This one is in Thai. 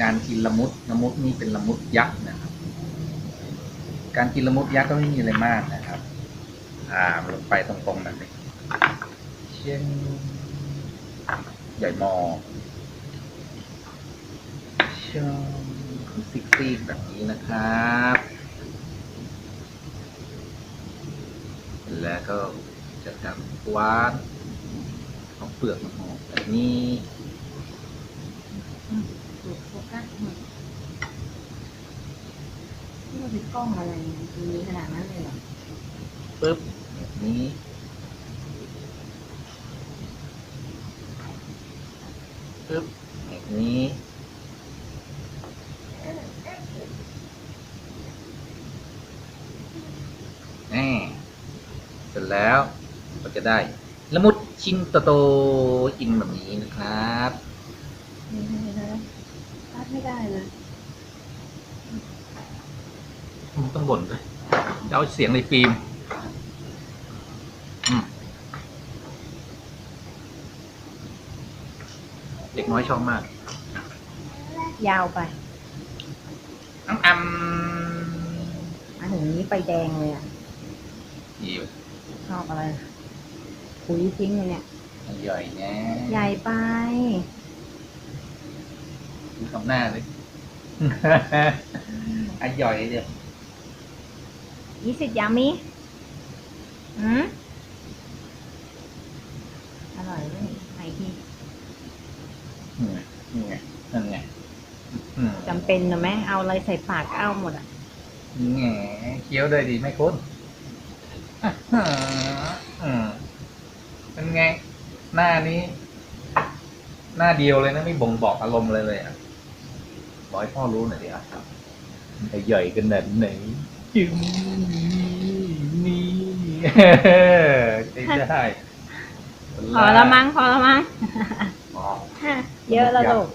การกินละมุดละมุดนี่เป็นละมุดยักษ์นะครับ การกินละมุดยักษ์ก็ไม่มีอะไรมากนะครับ อ่าลงไปตรงๆแบบนี้เช่นใหญ่มอชมซิกซี่แบบนี้นะครับ แล้วก็จะทำวานเอาเปลือกมันออกแบบนี้ นี่มันเป็นกล้องอะไรมีขนาดนั้นเลยเหรอปึ๊บแบบนี้ปึ๊บแบบนี้แน่เสร็จแล้วก็จะได้ละมุดชิ้นโตๆกินแบบนี้นะครับ ไม่ได้เลยตัด ไม่ได้เลยมันต้องบ่นด้วยจะเอาเสียงในฟิล์มอืมเด็กน้อยชอบมาก ยาวไปอ้ำอ้อันถึงนี้ไปแดงเลยอะำอีกชอบอะไรคุยทิ้งเลยเนี่ย ใหญ่แน่ใหญ่ไป ดูทำหน้าเลยอะใหญ่เดียวยี่สิบยามีอืมอร่อยเลยไหนทีนี่ไงนี่ไงนั่นไงอืมจำเป็นนะแม่เอาอะไรใส่ปากก็เอาหมดอะแง่เคี้ยวเลยดีไหมคุณอะฮะอืมเป็นไง หน้านี้ หน้าเดียวเลยนะไม่บ่งบอกอารมณ์เลยเลยอะ บอกให้พ่อรู้หน่อยดิอะมันจะใหญ่กันแบบไหนจึงนี่ใช่ได้พอแล้วมั้งพอแล้วมั้งอ๋อเยอะแล้วลูกย